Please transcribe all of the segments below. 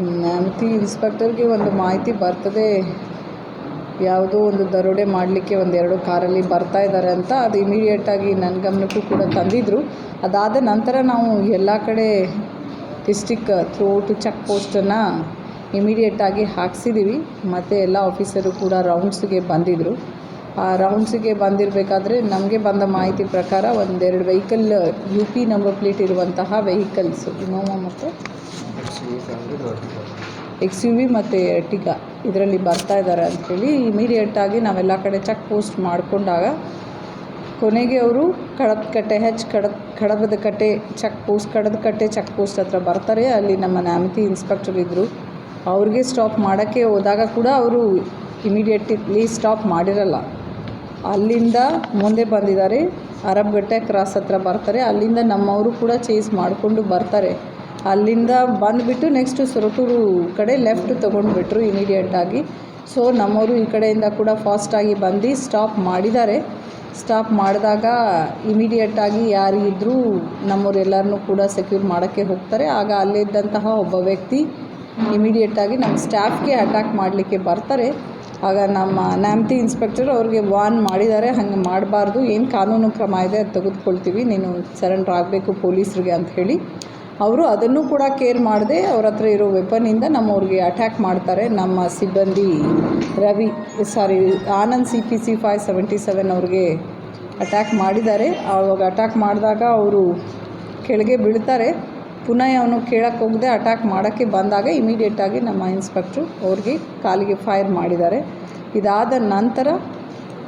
ನ್ಯಾಮತಿ ಇನ್ಸ್ಪೆಕ್ಟರ್ಗೆ ಒಂದು ಮಾಹಿತಿ ಬರ್ತದೆ. ಯಾವುದೋ ಒಂದು ದರೋಡೆ ಮಾಡಲಿಕ್ಕೆ ಒಂದೆರಡು ಕಾರಲ್ಲಿ ಬರ್ತಾ ಇದ್ದಾರೆ ಅಂತ ಅದು ಇಮಿಡಿಯೇಟಾಗಿ ನನ್ನ ಗಮನಕ್ಕೂ ಕೂಡ ತಂದಿದ್ದರು ಅದಾದ ನಂತರ ನಾವು ಎಲ್ಲ ಕಡೆ ಡಿಸ್ಟಿಕ್ ಟು ಚೆಕ್ ಪೋಸ್ಟನ್ನು ಇಮಿಡಿಯೇಟಾಗಿ ಹಾಕ್ಸಿದ್ದೀವಿ ಮತ್ತು ಎಲ್ಲ ಆಫೀಸರು ಕೂಡ ರೌಂಡ್ಸ್ಗೆ ಬಂದಿದ್ದರು ಆ ರೌಂಡ್ಸಿಗೆ ಬಂದಿರಬೇಕಾದ್ರೆ ನಮಗೆ ಬಂದ ಮಾಹಿತಿ ಪ್ರಕಾರ ಒಂದೆರಡು vehicle U P number plate ಇರುವಂತಹ ವೆಹಿಕಲ್ಸು. ಇನೋವಾ ಮತ್ತು ಎಕ್ಸ್ ಯು ವಿ ಮತ್ತು ಎರ್ಟಿಗಾ ಇದರಲ್ಲಿ ಬರ್ತಾ ಇದ್ದಾರೆ ಅಂಥೇಳಿ ಇಮಿಡಿಯೇಟಾಗಿ ನಾವೆಲ್ಲ ಕಡೆ ಚೆಕ್ ಪೋಸ್ಟ್ ಮಾಡಿಕೊಂಡಾಗ ಕೊನೆಗೆ ಅವರು ಕಡದಕಟ್ಟೆ ಹೆಚ್ ಕಡದ ಕಡಬದ ಕಟ್ಟೆ ಚೆಕ್ ಪೋಸ್ಟ್ ಕಡದ ಕಟ್ಟೆ ಚೆಕ್ ಪೋಸ್ಟ್ ಹತ್ರ ಬರ್ತಾರೆ. ಅಲ್ಲಿ ನಮ್ಮ ನ್ಯಾಮತಿ ಇನ್ಸ್ಪೆಕ್ಟರ್ ಇದ್ದರು ಅವ್ರಿಗೆ ಸ್ಟಾಪ್ ಮಾಡೋಕ್ಕೆ ಹೋದಾಗ ಕೂಡ ಅವರು ಇಮಿಡಿಯೇಟ್ಲಿ ಸ್ಟಾಪ್ ಮಾಡಿರಲ್ಲ. ಅಲ್ಲಿಂದ ಮುಂದೆ ಬಂದಿದ್ದಾರೆ. ಅರಬ್ಗಟ್ಟೆ ಕ್ರಾಸ್ ಹತ್ರ ಬರ್ತಾರೆ. ಅಲ್ಲಿಂದ ನಮ್ಮವರು ಕೂಡ ಚೇಸ್ ಮಾಡಿಕೊಂಡು ಬರ್ತಾರೆ. ಅಲ್ಲಿಂದ ಬಂದುಬಿಟ್ಟು ನೆಕ್ಸ್ಟು ಸುರತೂರು ಕಡೆ ಲೆಫ್ಟ್ ತೊಗೊಂಡ್ಬಿಟ್ರು ಇಮಿಡಿಯೇಟಾಗಿ ಸೊ ನಮ್ಮವರು ಈ ಕಡೆಯಿಂದ ಕೂಡ ಫಾಸ್ಟಾಗಿ ಬಂದು ಸ್ಟಾಪ್ ಮಾಡಿದ್ದಾರೆ. ಸ್ಟಾಪ್ ಮಾಡಿದಾಗ ಇಮಿಡಿಯೇಟಾಗಿ ಯಾರಿದ್ದರೂ ನಮ್ಮವರೆಲ್ಲರನ್ನೂ ಕೂಡ ಸೆಕ್ಯೂರ್ ಮಾಡೋಕ್ಕೆ ಹೋಗ್ತಾರೆ. ಆಗ ಅಲ್ಲಿದ್ದಂತಹ ಒಬ್ಬ ವ್ಯಕ್ತಿ ಇಮಿಡಿಯೇಟಾಗಿ ನಮ್ಮ ಸ್ಟಾಫ್ಗೆ ಅಟ್ಯಾಕ್ ಮಾಡಲಿಕ್ಕೆ ಬರ್ತಾರೆ. ಆಗ ನಮ್ಮ ನ್ಯಾಮತಿ ಇನ್ಸ್ಪೆಕ್ಟರ್ ಅವ್ರಿಗೆ ವಾರ್ನ್ ಮಾಡಿದ್ದಾರೆ, ಹಂಗೆ ಮಾಡಬಾರ್ದು, ಏನು ಕಾನೂನು ಕ್ರಮ ಇದೆ ಅದು ತೆಗೆದುಕೊಳ್ತೀವಿ, ನೀನು ಸರೆಂಡ್ರ್ ಆಗಬೇಕು ಪೊಲೀಸರಿಗೆ ಅಂತ ಹೇಳಿ. ಅವರು ಅದನ್ನು ಕೂಡ ಕೇರ್ ಮಾಡದೆ ಅವ್ರ ಹತ್ರ ಇರೋ ವೆಪನಿಂದ ನಮ್ಮವ್ರಿಗೆ ಅಟ್ಯಾಕ್ ಮಾಡ್ತಾರೆ. ನಮ್ಮ ಸಿಬ್ಬಂದಿ Ravi sorry Anand C P C five seventy seven ಅವ್ರಿಗೆ ಅಟ್ಯಾಕ್ ಮಾಡಿದ್ದಾರೆ. ಆವಾಗ ಅಟ್ಯಾಕ್ ಮಾಡಿದಾಗ ಅವರು ಕೆಳಗೆ ಬೀಳ್ತಾರೆ. ಪುನಃ ಅವನು ಕೇಳಕ್ಕೆ ಹೋಗದೆ ಅಟ್ಯಾಕ್ ಮಾಡೋಕ್ಕೆ ಬಂದಾಗ ಇಮಿಡಿಯೇಟಾಗಿ ನಮ್ಮ ಇನ್ಸ್ಪೆಕ್ಟ್ರು ಅವ್ರಿಗೆ ಕಾಲಿಗೆ ಫೈರ್ ಮಾಡಿದ್ದಾರೆ. ಇದಾದ ನಂತರ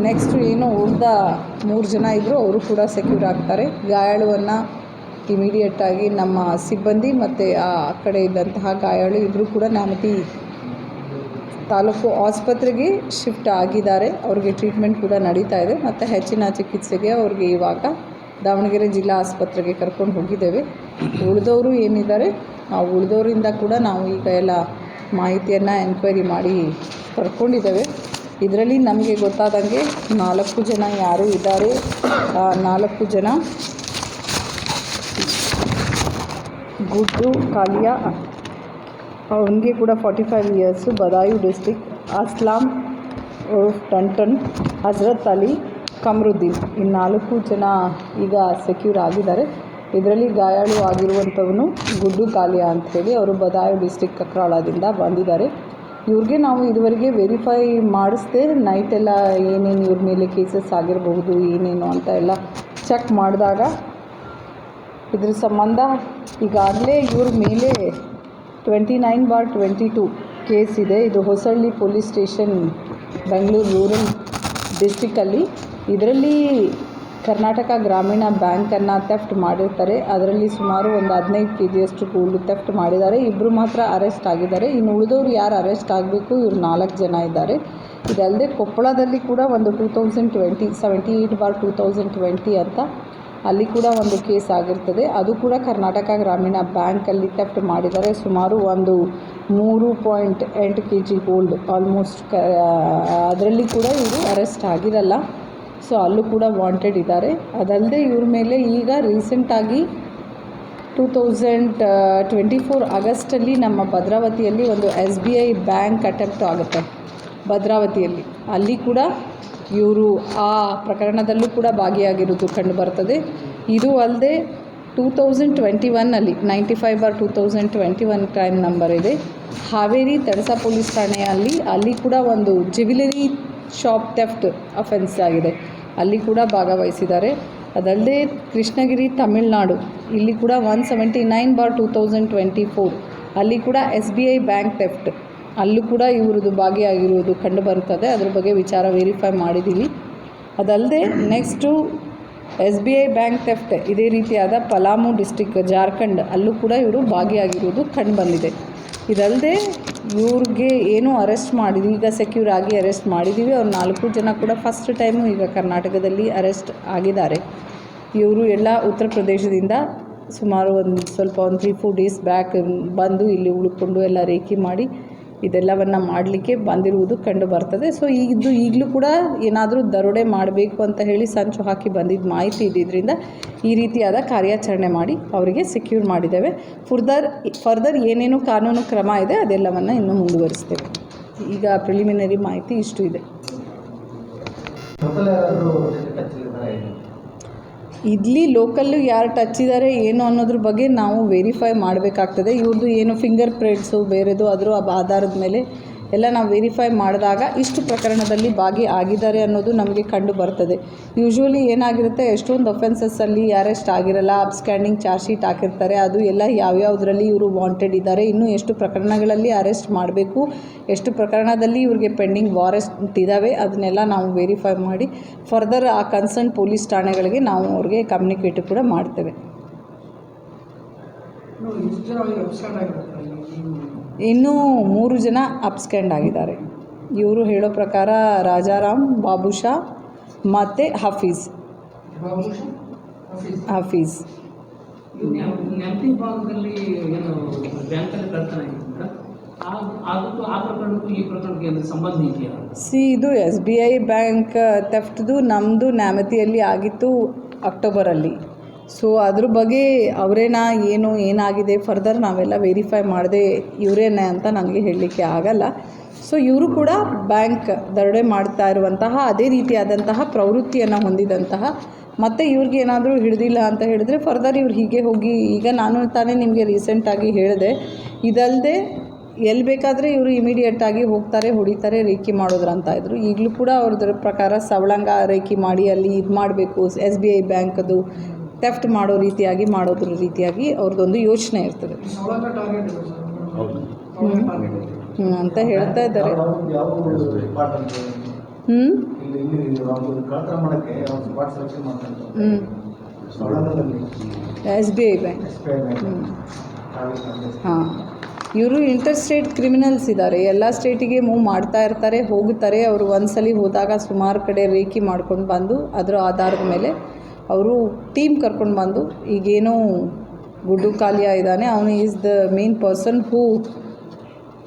ನೆಕ್ಸ್ಟು ಏನು ಉಳಿದ ಮೂರು ಜನ ಇದ್ದರು ಅವರು ಕೂಡ ಸೆಕ್ಯೂರ್ ಆಗ್ತಾರೆ. ಗಾಯಾಳುವನ್ನು ಇಮಿಡಿಯೇಟಾಗಿ ನಮ್ಮ ಸಿಬ್ಬಂದಿ ಮತ್ತು ಆ ಕಡೆ ಇದ್ದಂತಹ ಗಾಯಾಳು ಇಬ್ಬರು ಕೂಡ ನ್ಯಾಮತಿ ತಾಲೂಕು ಆಸ್ಪತ್ರೆಗೆ ಶಿಫ್ಟ್ ಆಗಿದ್ದಾರೆ. ಅವ್ರಿಗೆ ಟ್ರೀಟ್ಮೆಂಟ್ ಕೂಡ ನಡೀತಾ ಇದೆ. ಮತ್ತು ಹೆಚ್ಚಿನ ಚಿಕಿತ್ಸೆಗೆ ಅವ್ರಿಗೆ ಇವಾಗ ದಾವಣಗೆರೆ ಜಿಲ್ಲಾ ಆಸ್ಪತ್ರೆಗೆ ಕರ್ಕೊಂಡು ಹೋಗಿದ್ದೇವೆ. ಉಳಿದವರು ಏನಿದ್ದಾರೆ? ಆ ಉಳಿದವರಿಂದ ಕೂಡ ನಾವು ಈಗ ಎಲ್ಲ ಮಾಹಿತಿಯನ್ನು ಎನ್ಕ್ವೈರಿ ಮಾಡಿ ಕರ್ಕೊಂಡಿದ್ದೇವೆ. ಇದರಲ್ಲಿ ನಮಗೆ ಗೊತ್ತಾದಂಗೆ ನಾಲ್ಕು ಜನ ಯಾರು ಇದ್ದಾರೆ. ನಾಲ್ಕು ಜನ ಗುಡ್ಡು, ಕಾಲಿಯಾ, ಅವನಿಗೆ ಕೂಡ forty five years Budaun district Aslam Tantan Hazrat Ali Qamaruddin. ಈ ನಾಲ್ಕು ಜನ ಈಗ ಸೆಕ್ಯೂರ್ ಆಗಿದ್ದಾರೆ. ಇದರಲ್ಲಿ ಗಾಯಾಳು ಆಗಿರುವಂಥವನು ಗುಡ್ಡು, ಕಾಲಿಯಾ ಅಂಥೇಳಿ ಅವರು ಬದಾಯು ಡಿಸ್ಟಿಕ್ ಕಕ್ರಾಳದಿಂದ ಬಂದಿದ್ದಾರೆ. ಇವ್ರಿಗೆ ನಾವು ಇದುವರೆಗೆ ವೆರಿಫೈ ಮಾಡಿಸ್ದೆ ನೈಟೆಲ್ಲ ಏನೇನು ಇವ್ರ ಮೇಲೆ ಕೇಸಸ್ ಆಗಿರಬಹುದು, ಏನೇನು ಅಂತ ಎಲ್ಲ ಚೆಕ್ ಮಾಡಿದಾಗ ಇದ್ರ ಸಂಬಂಧ ಈಗಾಗಲೇ ಇವ್ರ ಮೇಲೆ twenty nine bar twenty two case ಇದೆ. ಇದು Hosahalli police station Bengaluru rural ಡಿಸ್ಟಿಕ್ಕಲ್ಲಿ ಇದರಲ್ಲಿ ಕರ್ನಾಟಕ ಗ್ರಾಮೀಣ ಬ್ಯಾಂಕನ್ನು ತೆಫ್ಟ್ ಮಾಡಿರ್ತಾರೆ. ಅದರಲ್ಲಿ ಸುಮಾರು ಒಂದು ಹದಿನೈದು ಕೆ ಜಿಯಷ್ಟು ಕೂಲು ತೆಫ್ಟ್ ಮಾಡಿದ್ದಾರೆ. ಇಬ್ಬರು ಮಾತ್ರ ಅರೆಸ್ಟ್ ಆಗಿದ್ದಾರೆ. ಇನ್ನು ಉಳಿದವರು ಯಾರು ಅರೆಸ್ಟ್ ಆಗಬೇಕು? ಇವ್ರು ನಾಲ್ಕು ಜನ ಇದ್ದಾರೆ. ಇದಲ್ಲದೆ ಕೊಪ್ಪಳದಲ್ಲಿ ಕೂಡ ಒಂದು two thousand twenty seventy eight bar two thousand twenty ಅಂತ ಅಲ್ಲಿ ಕೂಡ ಒಂದು ಕೇಸ್ ಆಗಿರ್ತದೆ. ಅದು ಕೂಡ ಕರ್ನಾಟಕ ಗ್ರಾಮೀಣ ಬ್ಯಾಂಕಲ್ಲಿ ಥೆಫ್ಟ್ ಮಾಡಿದ್ದಾರೆ. ಸುಮಾರು ಒಂದು ಮೂರು ಪಾಯಿಂಟ್ ಎಂಟು ಕೆ ಜಿ ಗೋಲ್ಡ್ ಆಲ್ಮೋಸ್ಟ್ ಕ, ಅದರಲ್ಲಿ ಕೂಡ ಇವರು ಅರೆಸ್ಟ್ ಆಗಿರಲ್ಲ. ಸೊ ಅಲ್ಲೂ ಕೂಡ ವಾಂಟೆಡ್ ಇದ್ದಾರೆ. ಅದಲ್ಲದೆ ಇವ್ರ ಮೇಲೆ ಈಗ ರೀಸೆಂಟಾಗಿ ಟೂ ತೌಸಂಡ್ ಟ್ವೆಂಟಿ ಫೋರ್ ಆಗಸ್ಟಲ್ಲಿ ನಮ್ಮ ಭದ್ರಾವತಿಯಲ್ಲಿ ಒಂದು S B I bank attempt ಆಗುತ್ತೆ ಭದ್ರಾವತಿಯಲ್ಲಿ. ಅಲ್ಲಿ ಕೂಡ ಇವರು ಆ ಪ್ರಕರಣದಲ್ಲೂ ಕೂಡ ಭಾಗಿಯಾಗಿರುವುದು ಕಂಡು ಬರ್ತದೆ ಇದು ಅಲ್ಲದೆ ಟೂ ತೌಸಂಡ್ ಟ್ವೆಂಟಿ ಒನ್ನಲ್ಲಿ ninety five bar two thousand twenty one crime number ಇದೆ. ಹಾವೇರಿ ತಡಸ ಪೊಲೀಸ್ ಠಾಣೆಯಲ್ಲಿ ಅಲ್ಲಿ ಕೂಡ ಒಂದು ಜ್ಯುವೆಲರಿ ಶಾಪ್ ಥೆಫ್ಟ್ ಅಫೆನ್ಸ್ ಆಗಿದೆ. ಅಲ್ಲಿ ಕೂಡ ಭಾಗವಹಿಸಿದ್ದಾರೆ. ಅದಲ್ಲದೆ ಕೃಷ್ಣಗಿರಿ, ತಮಿಳ್ನಾಡು ಇಲ್ಲಿ ಕೂಡ one seventy nine bar two thousand twenty four ಅಲ್ಲಿ ಕೂಡ S B I bank theft ಅಲ್ಲೂ ಕೂಡ ಇವ್ರದ್ದು ಭಾಗಿಯಾಗಿರುವುದು ಕಂಡು ಬರುತ್ತದೆ. ಅದ್ರ ಬಗ್ಗೆ ವಿಚಾರ ವೆರಿಫೈ ಮಾಡಿದ್ದೀವಿ ಅದಲ್ಲದೆ next S B I bank theft ಇದೇ ರೀತಿಯಾದ ಪಲಾಮು ಡಿಸ್ಟಿಕ್ ಜಾರ್ಖಂಡ್ ಅಲ್ಲೂ ಕೂಡ ಇವರು ಭಾಗಿಯಾಗಿರುವುದು ಕಂಡು ಬಂದಿದೆ. ಇದಲ್ಲದೆ ಇವ್ರಿಗೆ ಏನೂ ಅರೆಸ್ಟ್ ಮಾಡಿದ್ವಿ, ಈಗ ಸೆಕ್ಯೂರ್ ಆಗಿ ಅರೆಸ್ಟ್ ಮಾಡಿದ್ದೀವಿ ಅವ್ರು ನಾಲ್ಕು ಜನ ಕೂಡ ಫಸ್ಟ್ ಟೈಮು ಈಗ ಕರ್ನಾಟಕದಲ್ಲಿ ಅರೆಸ್ಟ್ ಆಗಿದ್ದಾರೆ. ಇವರು ಎಲ್ಲ ಉತ್ತರ ಪ್ರದೇಶದಿಂದ ಸುಮಾರು ಒಂದು ಸ್ವಲ್ಪ ಒಂದು ತ್ರೀ ಫೋರ್ ಡೇಸ್ ಬ್ಯಾಕ್ ಬಂದು ಇಲ್ಲಿ ಉಳ್ಕೊಂಡು ಎಲ್ಲ ರೇಖಿ ಮಾಡಿ ಇದೆಲ್ಲವನ್ನು ಮಾಡಲಿಕ್ಕೆ ಬಂದಿರುವುದು ಕಂಡು ಬರ್ತದೆ. ಸೊ ಇದು ಈಗಲೂ ಕೂಡ ಏನಾದರೂ ದರೋಡೆ ಮಾಡಬೇಕು ಅಂತ ಹೇಳಿ ಸಂಚು ಹಾಕಿ ಬಂದಿದ್ದ ಮಾಹಿತಿ ಇದ್ದಿದ್ದರಿಂದ ಈ ರೀತಿಯಾದ ಕಾರ್ಯಾಚರಣೆ ಮಾಡಿ ಅವರಿಗೆ ಸೆಕ್ಯೂರ್ ಮಾಡಿದ್ದೇವೆ. ಫುರ್ದರ್ ಫರ್ದರ್ ಏನೇನು ಕಾನೂನು ಕ್ರಮ ಇದೆ ಅದೆಲ್ಲವನ್ನು ಇನ್ನೂ ಮುಂದುವರಿಸ್ತೇವೆ. ಈಗ ಪ್ರಿಲಿಮಿನರಿ ಮಾಹಿತಿ ಇಷ್ಟು ಇದೆ ಲೋಕಲ್ ಯಾರಾದರೂ ಟಚ್ ಇದ್ದಾರೆ ಇಲ್ಲಿ ಲೋಕಲ್ಲು ಯಾರು ಟಚ್ ಇದ್ದಾರೆ ಏನು ಅನ್ನೋದ್ರ ಬಗ್ಗೆ ನಾವು ವೆರಿಫೈ ಮಾಡಬೇಕಾಗ್ತದೆ. ಇವ್ರದ್ದು ಏನು ಫಿಂಗರ್ ಪ್ರಿಂಟ್ಸು ಬೇರೆದು ಅದರ ಆಧಾರದ ಮೇಲೆ ಎಲ್ಲ ನಾವು ವೆರಿಫೈ ಮಾಡಿದಾಗ ಇಷ್ಟು ಪ್ರಕರಣದಲ್ಲಿ ಭಾಗಿ ಆಗಿದ್ದಾರೆ ಅನ್ನೋದು ನಮಗೆ ಕಂಡು ಬರ್ತದೆ. ಯೂಶ್ವಲಿ ಏನಾಗಿರುತ್ತೆ, ಎಷ್ಟೊಂದು ಅಫೆನ್ಸಸ್ಸಲ್ಲಿ ಅರೆಸ್ಟ್ ಆಗಿರಲ್ಲ ಅಬ್ಸ್ಕ್ಯಾಂಡಿಂಗ್ ಚಾರ್ಜ್ ಶೀಟ್ ಹಾಕಿರ್ತಾರೆ, ಅದು ಎಲ್ಲ ಯಾವ್ಯಾವುದರಲ್ಲಿ ಇವರು ವಾಂಟೆಡ್ ಇದ್ದಾರೆ, ಇನ್ನೂ ಎಷ್ಟು ಪ್ರಕರಣಗಳಲ್ಲಿ ಅರೆಸ್ಟ್ ಮಾಡಬೇಕು, ಎಷ್ಟು ಪ್ರಕರಣದಲ್ಲಿ ಇವ್ರಿಗೆ ಪೆಂಡಿಂಗ್ ವಾರೆಸ್ಟ್ ಇದ್ದಾವೆ ಅದನ್ನೆಲ್ಲ ನಾವು ವೆರಿಫೈ ಮಾಡಿ ಫರ್ದರ್ ಆ ಕನ್ಸರ್ನ್ ಪೊಲೀಸ್ ಠಾಣೆಗಳಿಗೆ ನಾವು ಅವ್ರಿಗೆ ಕಮ್ಯುನಿಕೇಟ್ ಕೂಡ ಮಾಡ್ತೇವೆ ಎಷ್ಟು ಜನ ಅವರಿಗೆ ಅಬ್ಸ್ಟ್ಯಾಂಡ್ ಆಗಿರುತ್ತೆ ಇನ್ನೂ ಮೂರು. ಜನ ಅಪ್ಸ್ಕ್ಯಾಂಡ್ ಆಗಿದ್ದಾರೆ. ಇವರು ಹೇಳೋ ಪ್ರಕಾರ ರಾಜಾರಾಮ್ ಬಾಬುಷಾ ಮತ್ತು ಹಫೀಸ್ ಹಫೀಸ್ ಸಿ ಇದು ಎಸ್ ಬಿ ಐ ಬ್ಯಾಂಕ್ ತೆಫ್ಟ್ದು ನಮ್ಮದು ನ್ಯಾಮತಿಯಲ್ಲಿ ಆಗಿತ್ತು ಅಕ್ಟೋಬರಲ್ಲಿ. ಸೊ ಅದ್ರ ಬಗ್ಗೆ ಅವರೇನಾ, ಏನು, ಏನಾಗಿದೆ ಫರ್ದರ್ ನಾವೆಲ್ಲ ವೆರಿಫೈ ಮಾಡದೆ ಇವರೇನೆ ಅಂತ ನನಗೆ ಹೇಳಲಿಕ್ಕೆ ಆಗಲ್ಲ. ಸೊ ಇವರು ಕೂಡ ಬ್ಯಾಂಕ್ ದರೋಡೆ ಮಾಡ್ತಾ ಇರುವಂತಹ ಅದೇ ರೀತಿಯಾದಂತಹ ಪ್ರವೃತ್ತಿಯನ್ನು ಹೊಂದಿದಂತಹ, ಮತ್ತು ಇವ್ರಿಗೆ ಏನಾದರೂ ಹಿಡಿದಿಲ್ಲ ಅಂತ ಹೇಳಿದ್ರೆ ಫರ್ದರ್ ಇವ್ರು ಹೀಗೆ ಹೋಗಿ, ಈಗ ನಾನು ತಾನೇ ನಿಮಗೆ ರೀಸೆಂಟಾಗಿ ಹೇಳಿದೆ ಇದಲ್ಲದೆ ಎಲ್ಲಿ ಬೇಕಾದರೆ ಇವರು ಇಮಿಡಿಯೇಟಾಗಿ ಹೋಗ್ತಾರೆ, ಹೊಡಿತಾರೆ, ರೇಖಿ ಮಾಡೋದ್ರ ಅಂತ ಇದ್ರು. ಈಗಲೂ ಕೂಡ ಅವ್ರದ್ರ ಪ್ರಕಾರ ಸವಳಂಗ ರೇಖಿ ಮಾಡಿ ಅಲ್ಲಿ ಇದು ಮಾಡಬೇಕು ಎಸ್ ಬಿ ಐ ಬ್ಯಾಂಕದು ಟೆಫ್ಟ್ ಮಾಡೋ ರೀತಿಯಾಗಿ ಮಾಡೋದ್ರ ರೀತಿಯಾಗಿ ಅವ್ರದ್ದೊಂದು ಯೋಚನೆ ಇರ್ತದೆ. ಸವಳಂಗ ಟಾರ್ಗೆಟ್ ಇದೆ ಸರ್ ಹ್ಮ್. ಟಾರ್ಗೆಟ್ ಹ್ಞೂ ಅಂತ ಹೇಳ್ತಾ ಇದ್ದಾರೆ? ಹ್ಞೂ ಹ್ಞೂ S B I bank. S P I bank. ಹ್ಞೂ ಹಾಂ. ಇವರು ಇಂಟರ್ ಸ್ಟೇಟ್ ಕ್ರಿಮಿನಲ್ಸ್ ಇದ್ದಾರೆ. ಎಲ್ಲ ಸ್ಟೇಟಿಗೆ ಮೂವ್ ಮಾಡ್ತಾ ಇರ್ತಾರೆ ಹೋಗುತ್ತಾರೆ ಅವರು ಒಂದ್ಸಲಿ ಹೋದಾಗ ಸುಮಾರು ಕಡೆ ರೇಖಿ ಮಾಡ್ಕೊಂಡು ಬಂದು ಅದರ ಆಧಾರದ ಮೇಲೆ ಅವರು ಟೀಮ್ ಕರ್ಕೊಂಡು ಬಂದು, ಈಗೇನೋ ಗುಡ್ಡು ಕಾಲಿಯಾ ಇದ್ದಾನೆ, ಅವನು is the main person who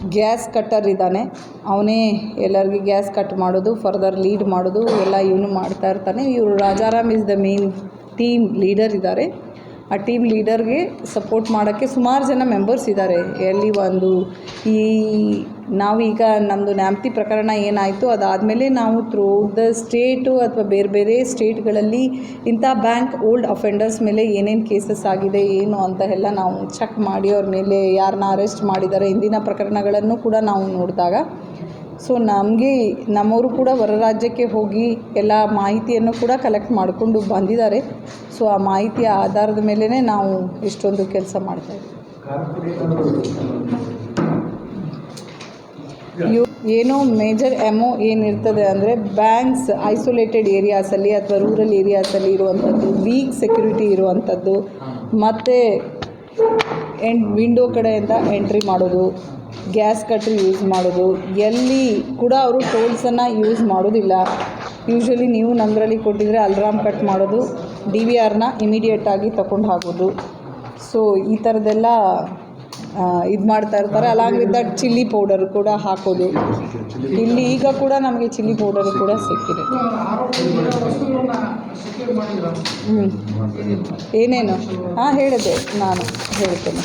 gas cutter ಇದ್ದಾನೆ. ಅವನೇ ಎಲ್ಲರಿಗೂ ಗ್ಯಾಸ್ ಕಟ್ ಮಾಡೋದು ಫರ್ದರ್ ಲೀಡ್ ಮಾಡೋದು, ಎಲ್ಲ ಇವನು ಮಾಡ್ತಾ ಇರ್ತಾನೆ. ಇವರು Rajaram is the main team leader ಇದ್ದಾರೆ. ಆ ಟೀಮ್ ಲೀಡರ್ಗೆ ಸಪೋರ್ಟ್ ಮಾಡೋಕ್ಕೆ ಸುಮಾರು ಜನ ಮೆಂಬರ್ಸ್ ಇದ್ದಾರೆ ಎಲ್ಲಿ ಒಂದು ಈ ನಾವೀಗ ನಮ್ಮದು ನ್ಯಾಮ್ತಿ ಪ್ರಕರಣ ಏನಾಯಿತು ಅದಾದಮೇಲೆ ನಾವು ಥ್ರೂ ದ ಸ್ಟೇಟು ಅಥವಾ ಬೇರೆ ಬೇರೆ ಸ್ಟೇಟ್ಗಳಲ್ಲಿ ಇಂಥ ಬ್ಯಾಂಕ್ ಓಲ್ಡ್ ಅಫೆಂಡರ್ಸ್ ಮೇಲೆ ಏನೇನು ಕೇಸಸ್ ಆಗಿದೆ, ಏನು ಅಂತ ಎಲ್ಲ ನಾವು ಚೆಕ್ ಮಾಡಿ ಅವ್ರ ಮೇಲೆ ಯಾರನ್ನ ಅರೆಸ್ಟ್ ಮಾಡಿದ್ದಾರೆ ಇಂದಿನ ಪ್ರಕರಣಗಳನ್ನು ಕೂಡ ನಾವು ನೋಡಿದಾಗ ಸೊ ನಮಗೆ, ನಮ್ಮವರು ಕೂಡ ಹೊರ ರಾಜ್ಯಕ್ಕೆ ಹೋಗಿ ಎಲ್ಲ ಮಾಹಿತಿಯನ್ನು ಕೂಡ ಕಲೆಕ್ಟ್ ಮಾಡಿಕೊಂಡು ಬಂದಿದ್ದಾರೆ. ಸೊ ಆ ಮಾಹಿತಿಯ ಆಧಾರದ ಮೇಲೇ ನಾವು ಇಷ್ಟೊಂದು ಕೆಲಸ ಮಾಡ್ತಾಯಿದ್ದೀವಿ ಏನೋ ಮೇಜರ್ ಎಮೋ ಏನಿರ್ತದೆ ಅಂದರೆ ಬ್ಯಾಂಕ್ಸ್ ಐಸೋಲೇಟೆಡ್ ಏರಿಯಾಸಲ್ಲಿ ಅಥವಾ ರೂರಲ್ ಏರಿಯಾಸಲ್ಲಿ ಇರುವಂಥದ್ದು ವೀಕ್ ಸೆಕ್ಯೂರಿಟಿ ಇರುವಂಥದ್ದು, ಮತ್ತು ಎಂಡ್ ವಿಂಡೋ ಕಡೆಯಿಂದ ಎಂಟ್ರಿ ಮಾಡೋದು ಗ್ಯಾಸ್ ಕಟ್ರಿ ಯೂಸ್ ಮಾಡೋದು. ಎಲ್ಲಿ ಕೂಡ ಅವರು ಟೋಲ್ಸನ್ನು ಯೂಸ್ ಮಾಡೋದಿಲ್ಲ. ಯೂಶ್ವಲಿ ನೀವು ನಂದರಲ್ಲಿ ಕೊಟ್ಟಿದ್ರೆ ಅಲ್ರಾಮ್ ಕಟ್ ಮಾಡೋದು, ಡಿ ವಿ ಆರ್ನ ಇಮಿಡಿಯೇಟಾಗಿ ತಗೊಂಡು ಹಾಕೋದು. ಸೊ ಈ ಥರದ್ದೆಲ್ಲ ಇದು ಮಾಡ್ತಾ ಇರ್ತಾರೆ. Along with that chilli powder ಕೂಡ ಹಾಕೋದು. ಇಲ್ಲಿ ಈಗ ಕೂಡ ನಮಗೆ ಚಿಲ್ಲಿ ಪೌಡರ್ ಕೂಡ ಸಿಕ್ಕಿದೆ. ಹ್ಞೂ ಏನೇನು? ಹಾಂ, ಹೇಳಿದೆ. ನಾನು ಹೇಳ್ತೇನೆ.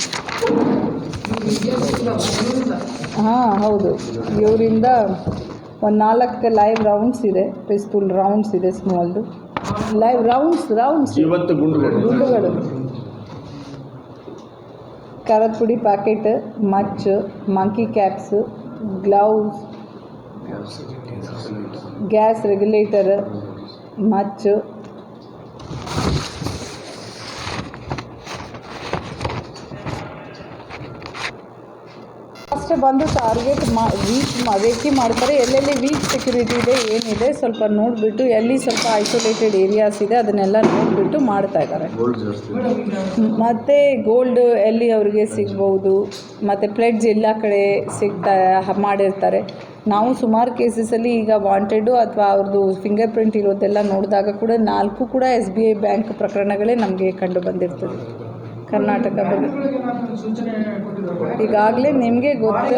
ಹಾಂ ಹೌದು. ಇವರಿಂದ ಒಂದು ನಾಲ್ಕು ಲೈವ್ ರೌಂಡ್ಸ್ ಇದೆ. ಪಿಸ್ತೂಲ್ ರೌಂಡ್ಸ್ ಇದೆ ಸ್ಮಾಲ್ದು ಲೈವ್ ರೌಂಡ್ಸ್ ರೌಂಡ್ಸ್ ಇವತ್ತು ಗುಂಡುಗಳು ಗುಂಡುಗಳು ಖಾರದ ಪುಡಿ packet much monkey caps gloves gas regulator much ಬಂದು ಟಾರ್ಗೆಟ್ ಮಾ ವೀಕ್ ಅದಕ್ಕೆ ಮಾಡ್ತಾರೆ. ಎಲ್ಲೆಲ್ಲಿ ವೀಕ್ ಸೆಕ್ಯೂರಿಟಿ ಇದೆ ಏನಿದೆ ಸ್ವಲ್ಪ ನೋಡಿಬಿಟ್ಟು ಎಲ್ಲಿ ಸ್ವಲ್ಪ ಐಸೋಲೇಟೆಡ್ ಏರಿಯಾಸ್ ಇದೆ ಅದನ್ನೆಲ್ಲ ನೋಡಿಬಿಟ್ಟು ಮಾಡ್ತಾ ಇದ್ದಾರೆ. ಮತ್ತು ಗೋಲ್ಡ್ ಎಲ್ಲಿ ಅವರಿಗೆ ಸಿಗ್ಬೋದು ಮತ್ತು ಪ್ಲೆಡ್ಜ್ ಎಲ್ಲ ಕಡೆ ಸಿಗ್ತಾ ಮಾಡಿರ್ತಾರೆ. ನಾವು ಸುಮಾರು ಕೇಸಸಲ್ಲಿ ಈಗ ವಾಂಟೆಡು ಅಥವಾ ಅವ್ರದ್ದು ಫಿಂಗರ್ ಪ್ರಿಂಟ್ ಇರೋದೆಲ್ಲ ನೋಡಿದಾಗ ಕೂಡ ನಾಲ್ಕು ಕೂಡ ಎಸ್ ಬಿ ಐ ಬ್ಯಾಂಕ್ ಪ್ರಕರಣಗಳೇ ನಮಗೆ ಕಂಡು ಬಂದಿರ್ತದೆ. ಕರ್ನಾಟಕ ಬಗ್ಗೆ. ಈಗಾಗಲೇ ನಿಮಗೆ ಗೊತ್ತು.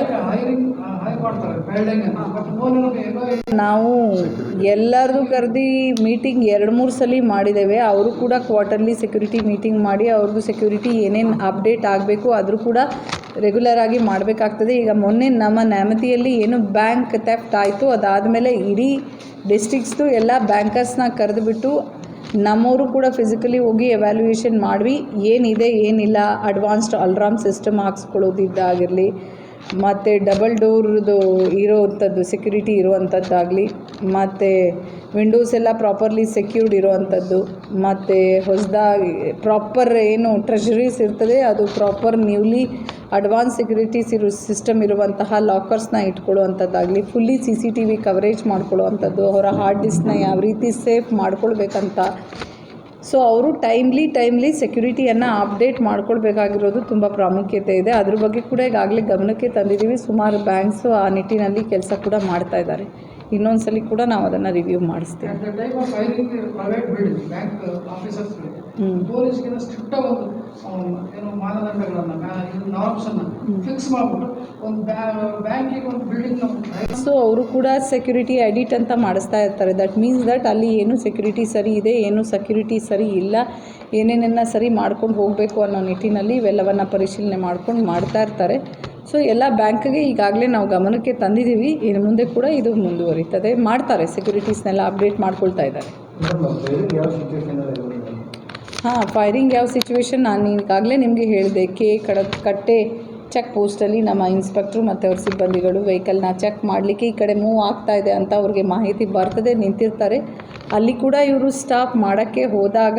ನಾವು ಎಲ್ಲರೂ ಕರೆದು ಮೀಟಿಂಗ್ ಎರಡು ಮೂರು ಸಲ ಮಾಡಿದ್ದೇವೆ. ಅವರು ಕೂಡ ಕ್ವಾರ್ಟರ್ಲಿ ಸೆಕ್ಯೂರಿಟಿ ಮೀಟಿಂಗ್ ಮಾಡಿ ಅವ್ರಿಗೂ ಸೆಕ್ಯೂರಿಟಿ ಏನೇನು ಅಪ್ಡೇಟ್ ಆಗಬೇಕು ಆದರೂ ಕೂಡ ರೆಗ್ಯುಲರ್ ಆಗಿ ಮಾಡಬೇಕಾಗ್ತದೆ. ಈಗ ಮೊನ್ನೆ ನಮ್ಮ ನ್ಯಾಮತಿಯಲ್ಲಿ ಏನು ಬ್ಯಾಂಕ್ ಥೆಫ್ಟ್ ಆಯಿತು ಅದಾದಮೇಲೆ ಇಡೀ ಡಿಸ್ಟಿಕ್ಸ್ದು ಎಲ್ಲ ಬ್ಯಾಂಕರ್ಸ್ನ ಕರೆದುಬಿಟ್ಟು ನಮ್ಮವರು ಕೂಡ ಫಿಸಿಕಲಿ ಹೋಗಿ ಎವ್ಯಾಲ್ಯೂಯೇಷನ್ ಮಾಡಿ ಏನಿದೆ, ಏನಿಲ್ಲ ಅಡ್ವಾನ್ಸ್ಡ್ ಅಲ್ರಾಮ್ ಸಿಸ್ಟಮ್ ಹಾಕ್ಸ್ಕೊಳ್ಳೋದಿದ್ದಾಗಿರಲಿ, ಮತ್ತು ಡಬಲ್ ಡೋರ್ದು ಇರೋವಂಥದ್ದು ಸೆಕ್ಯೂರಿಟಿ ಇರುವಂಥದ್ದಾಗಲಿ, ಮತ್ತು ವಿಂಡೋಸ್ ಎಲ್ಲ ಪ್ರಾಪರ್ಲಿ ಸೆಕ್ಯೂರ್ಡ್ ಇರೋವಂಥದ್ದು, ಮತ್ತು ಹೊಸದಾಗಿ ಪ್ರಾಪರ್ ಏನು ಟ್ರೆಷರೀಸ್ ಇರ್ತದೆ, ಅದು ಪ್ರಾಪರ್ ನ್ಯೂಲಿ ಅಡ್ವಾನ್ಸ್ ಸೆಕ್ಯೂರಿಟೀಸ್ ಇರೋ ಸಿಸ್ಟಮ್ ಇರುವಂತಹ ಲಾಕರ್ಸ್ನ ಇಟ್ಕೊಳ್ಳುವಂಥದ್ದಾಗಲಿ, fully C C T V coverage ಮಾಡ್ಕೊಳ್ಳುವಂಥದ್ದು, ಅವರ ಹಾರ್ಡ್ ಡಿಸ್ಕ್ನ ಯಾವ ರೀತಿ ಸೇಫ್ ಮಾಡ್ಕೊಳ್ಬೇಕಂತ. ಸೊ, ಅವರು ಟೈಮ್ಲಿ ಟೈಮ್ಲಿ ಸೆಕ್ಯೂರಿಟಿಯನ್ನು ಅಪ್ಡೇಟ್ ಮಾಡ್ಕೊಳ್ಬೇಕಾಗಿರೋದು ತುಂಬ ಪ್ರಾಮುಖ್ಯತೆ ಇದೆ. ಅದ್ರ ಬಗ್ಗೆ ಕೂಡ ಈಗಾಗಲೇ ಗಮನಕ್ಕೆ ತಂದಿದ್ದೀವಿ. ಸುಮಾರು ಬ್ಯಾಂಕ್ಸು ಆ ನಿಟ್ಟಿನಲ್ಲಿ ಕೆಲಸ ಕೂಡ ಮಾಡ್ತಾ ಇದ್ದಾರೆ. ಇನ್ನೊಂದು ಸಲ ಕೂಡ ನಾವು ಅದನ್ನು ರಿವ್ಯೂ ಮಾಡಿಸ್ತೀವಿ. ನಮ್ಮ ಸೊ ಅವರು ಕೂಡ ಸೆಕ್ಯೂರಿಟಿ ಎಡಿಟ್ ಅಂತ ಮಾಡಿಸ್ತಾ ಇರ್ತಾರೆ. ದಟ್ ಮೀನ್ಸ್ ದಟ್ ಅಲ್ಲಿ ಏನು ಸೆಕ್ಯೂರಿಟಿ ಸರಿ ಇದೆ ಏನು ಸೆಕ್ಯೂರಿಟಿ ಸರಿ ಇಲ್ಲ ಏನೇನೆಲ್ಲ ಸರಿ ಮಾಡ್ಕೊಂಡು ಹೋಗಬೇಕು ಅನ್ನೋ ನಿಟ್ಟಿನಲ್ಲಿ ಇವೆಲ್ಲವನ್ನು ಪರಿಶೀಲನೆ ಮಾಡ್ಕೊಂಡು ಮಾಡ್ತಾ ಇರ್ತಾರೆ. ಸೊ ಎಲ್ಲ ಬ್ಯಾಂಕ್ಗೆ ಈಗಾಗಲೇ ನಾವು ಗಮನಕ್ಕೆ ತಂದಿದ್ದೀವಿ. ಇನ್ನು ಮುಂದೆ ಕೂಡ ಇದು ಮುಂದುವರಿತದೆ. ಮಾಡ್ತಾರೆ. ಸೆಕ್ಯೂರಿಟೀಸ್ನೆಲ್ಲ ಅಪ್ಡೇಟ್ ಮಾಡ್ಕೊಳ್ತಾ ಇದ್ದಾರೆ. ಹಾಂ ಫೈರಿಂಗ್ ಯಾವ ಸಿಚುವೇಶನ್ ನಾನು ಈಗಾಗಲೇ ನಿಮಗೆ ಹೇಳಿದೆ. ಕೆ ಕಡ ಕಟ್ಟೆ ಚೆಕ್ ಪೋಸ್ಟಲ್ಲಿ ನಮ್ಮ ಇನ್ಸ್ಪೆಕ್ಟ್ರು ಮತ್ತು ಅವ್ರ ಸಿಬ್ಬಂದಿಗಳು ವೆಹಿಕಲ್ನ ಚೆಕ್ ಮಾಡಲಿಕ್ಕೆ ಈ ಕಡೆ ಮೂವ್ ಆಗ್ತಾ ಇದೆ ಅಂತ ಅವ್ರಿಗೆ ಮಾಹಿತಿ ಬರ್ತದೆ ನಿಂತಿರ್ತಾರೆ. ಅಲ್ಲಿ ಕೂಡ ಇವರು ಸ್ಟಾಪ್ ಮಾಡೋಕ್ಕೆ ಹೋದಾಗ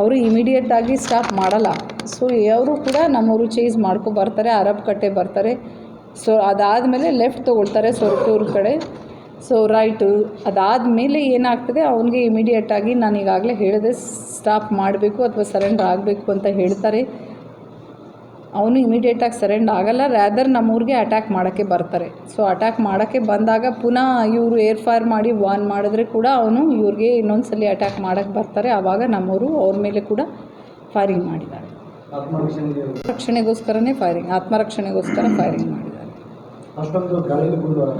ಅವರು ಇಮಿಡಿಯೇಟಾಗಿ ಸ್ಟಾಪ್ ಮಾಡಲ್ಲ. ಸೊ ಅವರು ಕೂಡ ನಮ್ಮವರು ಚೇಸ್ ಮಾಡ್ಕೊ ಬರ್ತಾರೆ, ಅರಬ್ ಕಟ್ಟೆ ಬರ್ತಾರೆ. ಸೊ ಅದಾದಮೇಲೆ ಲೆಫ್ಟ್ ತೊಗೊಳ್ತಾರೆ ಸೊರಟೂರು ಕಡೆ. ಸೊ ರೈಟು ಅದಾದಮೇಲೆ ಏನಾಗ್ತದೆ, ಅವನಿಗೆ ಇಮಿಡಿಯೇಟಾಗಿ ನಾನು ಈಗಾಗಲೇ ಹೇಳಿದೆ ಸ್ಟಾಪ್ ಮಾಡಬೇಕು ಅಥವಾ ಸರೆಂಡರ್ ಆಗಬೇಕು ಅಂತ ಹೇಳ್ತಾರೆ. ಅವನು ಇಮಿಡಿಯೇಟಾಗಿ ಸರೆಂಡ್ ಆಗಲ್ಲ ರ್ಯಾದರ್ ನಮ್ಮೂರಿಗೆ ಅಟ್ಯಾಕ್ ಮಾಡೋಕ್ಕೆ ಬರ್ತಾರೆ. ಸೊ ಅಟ್ಯಾಕ್ ಮಾಡೋಕ್ಕೆ ಬಂದಾಗ ಪುನಃ ಇವರು ಏರ್ ಫೈರ್ ಮಾಡಿ ವಾನ್ ಮಾಡಿದ್ರೆ ಕೂಡ ಅವನು ಇವ್ರಿಗೆ ಇನ್ನೊಂದು ಸಲ ಅಟ್ಯಾಕ್ ಮಾಡೋಕ್ಕೆ ಬರ್ತಾರೆ. ಆವಾಗ ನಮ್ಮವರು ಅವ್ರ ಮೇಲೆ ಕೂಡ ಫೈರಿಂಗ್ ಮಾಡಿದ್ದಾರೆ. ರಕ್ಷಣೆಗೋಸ್ಕರನೇ ಫೈರಿಂಗ್ ಆತ್ಮರಕ್ಷಣೆಗೋಸ್ಕರ ಫೈರಿಂಗ್ ಮಾಡಿದ್ದಾರೆ.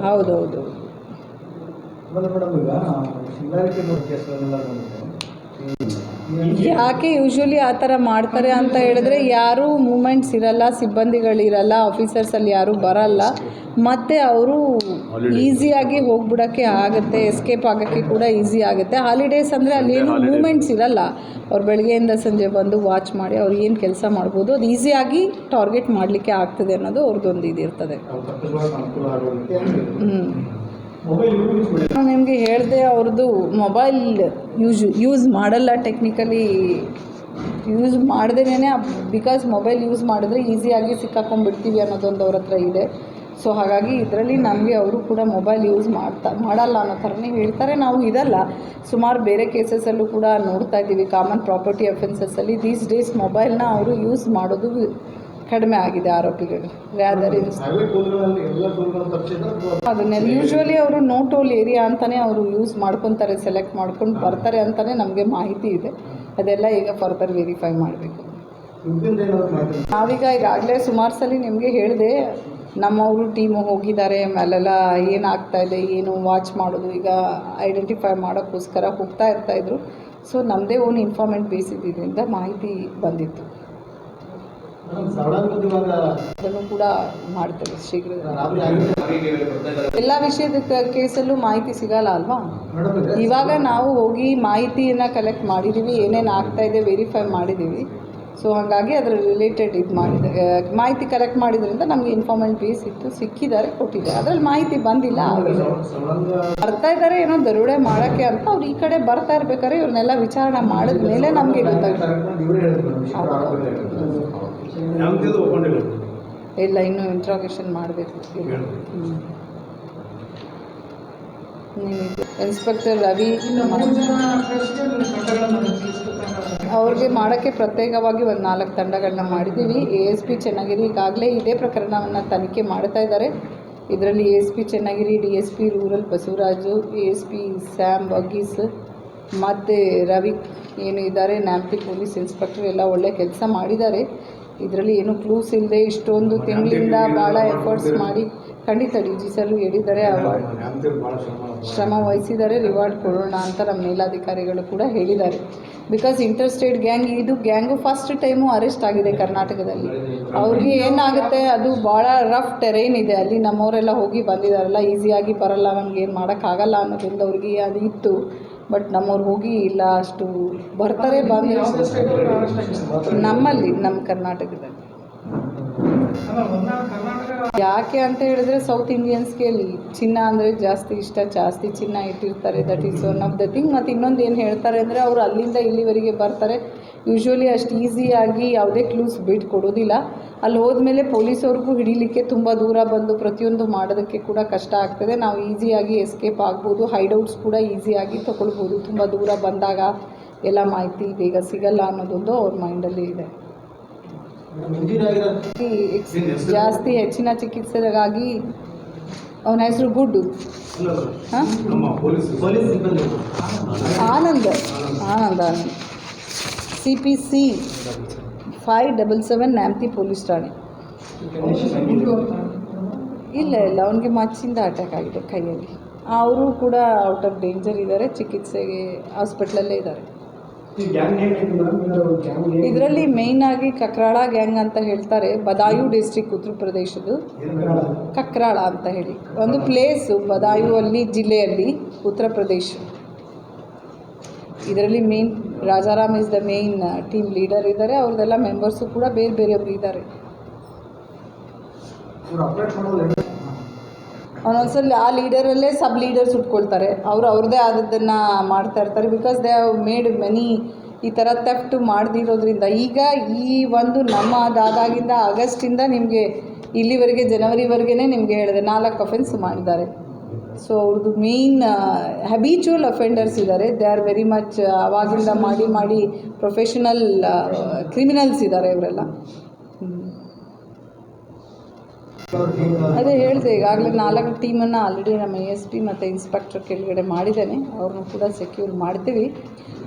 ಹೌದೌದು. ಆಮೇಲೆ ಯಾಕೆ ಯೂಶ್ವಲಿ ಆ ಥರ ಮಾಡ್ತಾರೆ ಅಂತ ಹೇಳಿದ್ರೆ ಯಾರೂ ಮೂಮೆಂಟ್ಸ್ ಇರಲ್ಲ ಸಿಬ್ಬಂದಿಗಳಿರಲ್ಲ ಆಫೀಸರ್ಸಲ್ಲಿ ಯಾರೂ ಬರಲ್ಲ. ಮತ್ತು ಅವರು ಈಸಿಯಾಗಿ ಹೋಗ್ಬಿಡೋಕ್ಕೆ ಆಗುತ್ತೆ ಎಸ್ಕೇಪ್ ಆಗೋಕ್ಕೆ ಕೂಡ ಈಸಿ ಆಗುತ್ತೆ. ಹಾಲಿಡೇಸ್ ಅಂದರೆ ಅಲ್ಲಿ ಏನು ಮೂಮೆಂಟ್ಸ್ ಇರಲ್ಲ. ಅವ್ರು ಬೆಳಗ್ಗೆಯಿಂದ ಸಂಜೆ ಬಂದು ವಾಚ್ ಮಾಡಿ ಅವ್ರು ಏನು ಕೆಲಸ ಮಾಡ್ಬೋದು ಅದು ಈಸಿಯಾಗಿ ಟಾರ್ಗೆಟ್ ಮಾಡಲಿಕ್ಕೆ ಆಗ್ತದೆ ಅನ್ನೋದು ಅವ್ರದ್ದೊಂದು ಇದಿರ್ತದೆ. ಹ್ಞೂ ನಾನು ನಿಮಗೆ ಹೇಳಿದೆ ಅವ್ರದ್ದು ಮೊಬೈಲ್ ಯೂಸ್ ಯೂಸ್ ಮಾಡಲ್ಲ ಟೆಕ್ನಿಕಲಿ ಯೂಸ್ ಮಾಡ್ದೇನೆ ಬಿಕಾಸ್ ಮೊಬೈಲ್ ಯೂಸ್ ಮಾಡಿದ್ರೆ ಈಸಿಯಾಗಿ ಸಿಕ್ಕಾಕೊಂಡ್ಬಿಡ್ತೀವಿ ಅನ್ನೋದೊಂದು ಅವ್ರ ಹತ್ರ ಇದೆ. ಸೊ ಹಾಗಾಗಿ ಇದರಲ್ಲಿ ನಮಗೆ ಅವರು ಕೂಡ ಮೊಬೈಲ್ ಯೂಸ್ ಮಾಡ್ತಾ, ಮಾಡಲ್ಲ ಅನ್ನೋ ಥರನೇ ಹೇಳ್ತಾರೆ. ನಾವು ಇದಲ್ಲ, ಸುಮಾರು ಬೇರೆ ಕೇಸಸಲ್ಲೂ ಕೂಡ ನೋಡ್ತಾ ಇದ್ದೀವಿ. ಕಾಮನ್ ಪ್ರಾಪರ್ಟಿ ಅಫೆನ್ಸಸ್ಸಲ್ಲಿ ದೀಸ್ ಡೇಸ್ ಮೊಬೈಲ್ನ ಅವರು ಯೂಸ್ ಮಾಡೋದು ಕಡಿಮೆ ಆಗಿದೆ ಆರೋಪಿಗಳು. ರ್ಯಾದರ್ ಅದನ್ನೆಲ್ಲ ಯೂಶ್ವಲಿ ಅವರು ನೋ ಟೋಲ್ ಏರಿಯಾ ಅಂತಲೇ ಅವರು ಯೂಸ್ ಮಾಡ್ಕೊತಾರೆ ಸೆಲೆಕ್ಟ್ ಮಾಡ್ಕೊಂಡು ಬರ್ತಾರೆ ಅಂತಲೇ ನಮಗೆ ಮಾಹಿತಿ ಇದೆ. ಅದೆಲ್ಲ ಈಗ ಫರ್ದರ್ ವೆರಿಫೈ ಮಾಡಬೇಕು. ನಾವೀಗ ಈಗಾಗಲೇ ಸುಮಾರು ಸಲ ನಿಮಗೆ ಹೇಳಿದೆ ನಮ್ಮವರು ಟೀಮು ಹೋಗಿದ್ದಾರೆ ಆಮೇಲೆಲ್ಲ ಏನಾಗ್ತಾ ಇದೆ ಏನು ವಾಚ್ ಮಾಡೋದು ಈಗ ಐಡೆಂಟಿಫೈ ಮಾಡೋಕ್ಕೋಸ್ಕರ ಹೋಗ್ತಾ ಇರ್ತಾಯಿದ್ರು ಸೊ ನಮ್ಮದೇ ಓನ್ ಇನ್ಫಾರ್ಮೆಂಟ್ ಬೇಸಿದ್ದರಿಂದ ಮಾಹಿತಿ ಬಂದಿತ್ತು. ಅದನ್ನು ಕೂಡ ಮಾಡ್ತೇವೆ ಶೀಘ್ರ. ಎಲ್ಲ ವಿಷಯದ ಕೇಸಲ್ಲೂ ಮಾಹಿತಿ ಸಿಗಲ್ಲ ಅಲ್ವಾ? ಇವಾಗ ನಾವು ಹೋಗಿ ಮಾಹಿತಿಯನ್ನು ಕಲೆಕ್ಟ್ ಮಾಡಿದ್ದೀವಿ ಏನೇನು ಆಗ್ತಾ ಇದೆ ವೆರಿಫೈ ಮಾಡಿದ್ದೀವಿ ಸೊ ಹಾಗಾಗಿ ಅದರ ರಿಲೇಟೆಡ್ ಇದು ಮಾಡಿದೆ. ಮಾಹಿತಿ ಕಲೆಕ್ಟ್ ಮಾಡಿದ್ರಿಂದ ನಮಗೆ ಇನ್ಫಾರ್ಮೆಂಟ್ ಬೇಸ್ ಇತ್ತು ಸಿಕ್ಕಿದ್ದಾರೆ ಕೊಟ್ಟಿದ್ದಾರೆ. ಅದರಲ್ಲಿ ಮಾಹಿತಿ ಬಂದಿಲ್ಲ. ಬರ್ತಾ ಇದ್ದಾರೆ ಏನೋ ದರೋಡೆ ಮಾಡೋಕ್ಕೆ ಅಂತ ಅವ್ರು ಈ ಕಡೆ ಬರ್ತಾ ಇರ್ಬೇಕಾದ್ರೆ ಇವ್ರನ್ನೆಲ್ಲ ವಿಚಾರಣೆ ಮಾಡಿದ ಮೇಲೆ ನಮಗೆ ಗೊತ್ತಾಗುತ್ತೆ ಯಾವ್ದು ಒಪ್ಕೊಂಡಿಲ್ಲ ಇಲ್ಲ ಇನ್ನೂ ಇಂಟ್ರಾಗೇಷನ್ ಮಾಡಬೇಕು ಇನ್ಸ್ಪೆಕ್ಟರ್ ರವಿ ಅವ್ರಿಗೆ ಮಾಡೋಕ್ಕೆ ಪ್ರತ್ಯೇಕವಾಗಿ ಒಂದು ನಾಲ್ಕು ತಂಡಗಳನ್ನ ಮಾಡಿದ್ದೀವಿ. ಎ ಎಸ್ ಪಿ ಚೆನ್ನಾಗಿರಿ ಈಗಾಗಲೇ ಇದೇ ಪ್ರಕರಣವನ್ನು ತನಿಖೆ ಮಾಡ್ತಾ ಇದ್ದಾರೆ. ಇದರಲ್ಲಿ A S P Channagiri D S P rural Basavaraju A S P Sam Varghese ಮತ್ತು ರವಿ ಏನು ಇದ್ದಾರೆ. ನ್ಯಾಮ್ತಿ ಪೊಲೀಸ್ ಇನ್ಸ್ಪೆಕ್ಟರ್ ಎಲ್ಲ ಒಳ್ಳೆ ಕೆಲಸ ಮಾಡಿದ್ದಾರೆ. ಇದರಲ್ಲಿ ಏನು ಕ್ಲೂಸ್ ಇಲ್ಲದೆ ಇಷ್ಟೊಂದು ತಿಂಗಳಿಂದ ಭಾಳ ಎಫರ್ಟ್ಸ್ ಮಾಡಿ ಖಂಡಿತ ಡಿ ಜಿ ಸರ್ ಹೇಳಿದ್ದಾರೆ ಅವಾರ್ಡ್ ಶ್ರಮ ವಹಿಸಿದ್ದಾರೆ ರಿವಾರ್ಡ್ ಕೊಡೋಣ ಅಂತ ನಮ್ಮ ಮೇಲಾಧಿಕಾರಿಗಳು ಕೂಡ ಹೇಳಿದ್ದಾರೆ. ಬಿಕಾಸ್ ಇಂಟರ್ ಸ್ಟೇಟ್ ಗ್ಯಾಂಗ್ ಇದು ಗ್ಯಾಂಗು ಫಸ್ಟ್ ಟೈಮು ಅರೆಸ್ಟ್ ಆಗಿದೆ ಕರ್ನಾಟಕದಲ್ಲಿ. ಅವ್ರಿಗೆ ಏನಾಗುತ್ತೆ, ಅದು ಭಾಳ ರಫ್ ಟೆರೈನ್ ಇದೆ. ಅಲ್ಲಿ ನಮ್ಮವರೆಲ್ಲ ಹೋಗಿ ಬಂದಿದ್ದಾರಲ್ಲ ಈಸಿಯಾಗಿ ಬರಲ್ಲ, ನಮ್ಗೆ ಏನು ಮಾಡೋಕ್ಕಾಗಲ್ಲ ಅನ್ನೋದ್ರಿಂದ ಅವ್ರಿಗೆ ಅದು ಇತ್ತು. ಬಟ್ ನಮ್ಮವ್ರು ಹೋಗಿ ಇಲ್ಲ ಅಷ್ಟು ಬರ್ತಾರೆ ಬಂದು ನಮ್ಮಲ್ಲಿ ನಮ್ಮ ಕರ್ನಾಟಕದಲ್ಲಿ. ಯಾಕೆ ಅಂತ ಹೇಳಿದ್ರೆ ಸೌತ್ ಇಂಡಿಯನ್ಸ್ಗೆ ಚಿನ್ನ ಅಂದರೆ ಜಾಸ್ತಿ ಇಷ್ಟ, ಜಾಸ್ತಿ ಚಿನ್ನ ಇಟ್ಟಿರ್ತಾರೆ that is one of the thing ಮತ್ತು ಇನ್ನೊಂದು ಏನು ಹೇಳ್ತಾರೆ ಅಂದರೆ ಅವರು ಅಲ್ಲಿಂದ ಇಲ್ಲಿವರೆಗೆ ಬರ್ತಾರೆ. ಯೂಶ್ವಲಿ ಅಷ್ಟು ಈಸಿಯಾಗಿ ಯಾವುದೇ ಕ್ಲೂಸ್ ಬಿಟ್ಟು ಕೊಡೋದಿಲ್ಲ. ಅಲ್ಲಿ ಹೋದ್ಮೇಲೆ ಪೊಲೀಸವ್ರಿಗೂ ಹಿಡಿಲಿಕ್ಕೆ ತುಂಬ ದೂರ ಬಂದು ಪ್ರತಿಯೊಂದು ಮಾಡೋದಕ್ಕೆ ಕೂಡ ಕಷ್ಟ ಆಗ್ತದೆ. ನಾವು ಈಸಿಯಾಗಿ ಎಸ್ಕೇಪ್ ಆಗ್ಬೋದು. ಹೈಡೌಟ್ಸ್ ಕೂಡ ಈಸಿಯಾಗಿ ತಗೊಳ್ಬೋದು. ತುಂಬ ದೂರ ಬಂದಾಗ ಎಲ್ಲ ಮಾಹಿತಿ ಬೇಗ ಸಿಗಲ್ಲ ಅನ್ನೋದೊಂದು ಅವ್ರ ಮೈಂಡಲ್ಲಿ ಇದೆ ಇಂಜುರಿ ಆಗಿರೋ ಈ ಎಕ್ಸ್- ಜಾಸ್ತಿ ಹೆಚ್ಚಿನ ಚಿಕಿತ್ಸೆಗಾಗಿ ಅವನ ಹೆಸರು Guddu. Anand. Anand Anand. C P C five double seven Nyamathi police ಠಾಣೆ. ಇಲ್ಲ ಇಲ್ಲ, ಅವನಿಗೆ ಮಚ್ಚಿಂದ ಅಟ್ಯಾಕ್ ಆಗಿದೆ ಕೈಯಲ್ಲಿ. ಅವರು ಕೂಡ ಔಟ್ ಆಫ್ ಡೇಂಜರ್ ಇದ್ದಾರೆ, ಚಿಕಿತ್ಸೆಗೆ ಹಾಸ್ಪಿಟ್ಲಲ್ಲೇ ಇದ್ದಾರೆ. ಈ ಗ್ಯಾಂಗ್ ಆಗಿ ಇದರಲ್ಲಿ ಕಕ್ರಾಳ ಗ್ಯಾಂಗ್ ಅಂತ ಹೇಳ್ತಾರೆ. ಬದಾಯು ಡಿಸ್ಟ್ರಿಕ್ಟ್ ಉತ್ತರ ಪ್ರದೇಶದ್ದು. ಕಕ್ರಾಳ? ಅಂತ ಹೇಳಿ. ಒಂದು ಪ್ಲೇಸು ಬದಾಯು ಅಲ್ಲಿ ಜಿಲ್ಲೆಯಲ್ಲಿ ಉತ್ತರ ಪ್ರದೇಶ. ಇದರಲ್ಲಿ main Rajaram is the main team leader ಇದ್ದಾರೆ. ಅವ್ರದ್ದೆಲ್ಲ ಮೆಂಬರ್ಸು ಕೂಡ ಬೇರೆ ಬೇರೆಯವರು ಇದ್ದಾರೆ. ಒಂದೊಂದ್ಸಲಿ ಆ ಲೀಡರಲ್ಲೇ ಸಬ್ ಲೀಡರ್ಸ್ ಉಟ್ಕೊಳ್ತಾರೆ. ಅವರು ಅವ್ರದ್ದೇ ಆದದ್ದನ್ನು ಮಾಡ್ತಾ ಇರ್ತಾರೆ. Because they have made many ಈ ಥರ ತೆಫ್ಟ್ ಮಾಡದಿರೋದ್ರಿಂದ. ಈಗ ಈ ಒಂದು ನಮ್ಮ ಅದಾದಾಗಿಂದ ಆಗಸ್ಟಿಂದ ನಿಮಗೆ ಇಲ್ಲಿವರೆಗೆ ಜನವರಿವರೆಗೆ ನಿಮಗೆ ಹೇಳಿದೆ ನಾಲ್ಕು ಅಫೆನ್ಸ್ ಮಾಡಿದ್ದಾರೆ. ಸೊ ಅವ್ರದ್ದು ಮೇಯ್ನ್ ಹ್ಯಾಬಿಚುವಲ್ ಅಫೆಂಡರ್ಸ್ ಇದ್ದಾರೆ. ದೇ ಆರ್ ವೆರಿ ಮಚ್ ಅವಾಗಿಂದ ಮಾಡಿ ಮಾಡಿ ಪ್ರೊಫೆಷನಲ್ ಕ್ರಿಮಿನಲ್ಸ್ ಇದ್ದಾರೆ ಇವರೆಲ್ಲ. ಅದೇ ಹೇಳಿದೆ, ಈಗಾಗಲೇ ನಾಲ್ಕು ಟೀಮನ್ನು ಆಲ್ರೆಡಿ ನಮ್ಮ ಎ ಎಸ್ ಪಿ ಮತ್ತು ಇನ್ಸ್ಪೆಕ್ಟರ್ ಕೆಳಗಡೆ ಮಾಡಿದ್ದೇನೆ. ಅವ್ರನ್ನೂ ಕೂಡ ಸೆಕ್ಯೂರ್ ಮಾಡ್ತೀವಿ.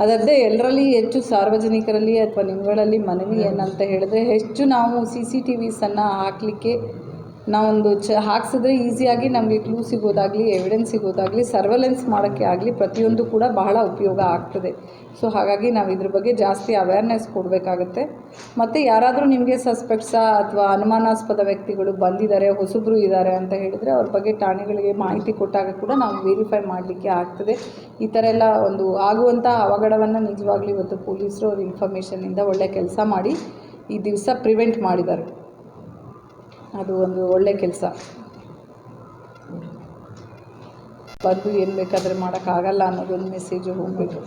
ಅದಲ್ಲದೆ ಎಲ್ಲರಲ್ಲಿ ಹೆಚ್ಚು ಸಾರ್ವಜನಿಕರಲ್ಲಿ ಅಥವಾ ನಿಮ್ಗಳಲ್ಲಿ ಮನವಿ ಏನಂತ ಹೇಳಿದ್ರೆ, ಹೆಚ್ಚು ನಾವು ಸಿ ಸಿ ಟಿ ವಿಸನ್ನು ಹಾಕಲಿಕ್ಕೆ ನಾವೊಂದು ಚ ಹಾಕ್ಸಿದ್ರೆ ಈಸಿಯಾಗಿ ನಮಗೆ ಕ್ಲೂ ಸಿಗೋದಾಗಲಿ ಎವಿಡೆನ್ಸ್ ಸಿಗೋದಾಗಲಿ ಸರ್ವೆಲೆನ್ಸ್ ಮಾಡೋಕ್ಕೆ ಆಗಲಿ ಪ್ರತಿಯೊಂದು ಕೂಡ ಬಹಳ ಉಪಯೋಗ ಆಗ್ತದೆ. ಸೊ ಹಾಗಾಗಿ ನಾವು ಇದ್ರ ಬಗ್ಗೆ ಜಾಸ್ತಿ ಅವೇರ್ನೆಸ್ ಕೊಡಬೇಕಾಗತ್ತೆ. ಮತ್ತು ಯಾರಾದರೂ ನಿಮಗೆ ಸಸ್ಪೆಕ್ಟ್ಸಾ ಅಥವಾ ಅನುಮಾನಾಸ್ಪದ ವ್ಯಕ್ತಿಗಳು ಬಂದಿದ್ದಾರೆ ಹೊಸಬ್ರು ಇದ್ದಾರೆ ಅಂತ ಹೇಳಿದರೆ ಅವ್ರ ಬಗ್ಗೆ ಠಾಣೆಗಳಿಗೆ ಮಾಹಿತಿ ಕೊಟ್ಟಾಗ ಕೂಡ ನಾವು ವೆರಿಫೈ ಮಾಡಲಿಕ್ಕೆ ಆಗ್ತದೆ. ಈ ಥರ ಎಲ್ಲ ಒಂದು ಆಗುವಂಥ ಅವಘಡವನ್ನು ನಿಜವಾಗ್ಲಿ ಇವತ್ತು ಪೊಲೀಸರು ಅವ್ರ ಇನ್ಫಾರ್ಮೇಷನಿಂದ ಒಳ್ಳೆ ಕೆಲಸ ಮಾಡಿ ಈ ದಿವಸ ಪ್ರಿವೆಂಟ್ ಮಾಡಿದ್ದಾರೆ ಅದು ಒಂದು ಒಳ್ಳೆ ಕೆಲಸ. ಬಂದು ಏನು ಬೇಕಾದರೆ ಮಾಡೋಕ್ಕಾಗಲ್ಲ ಅನ್ನೋದೊಂದು ಮೆಸೇಜು ಹೋಗಬೇಕು.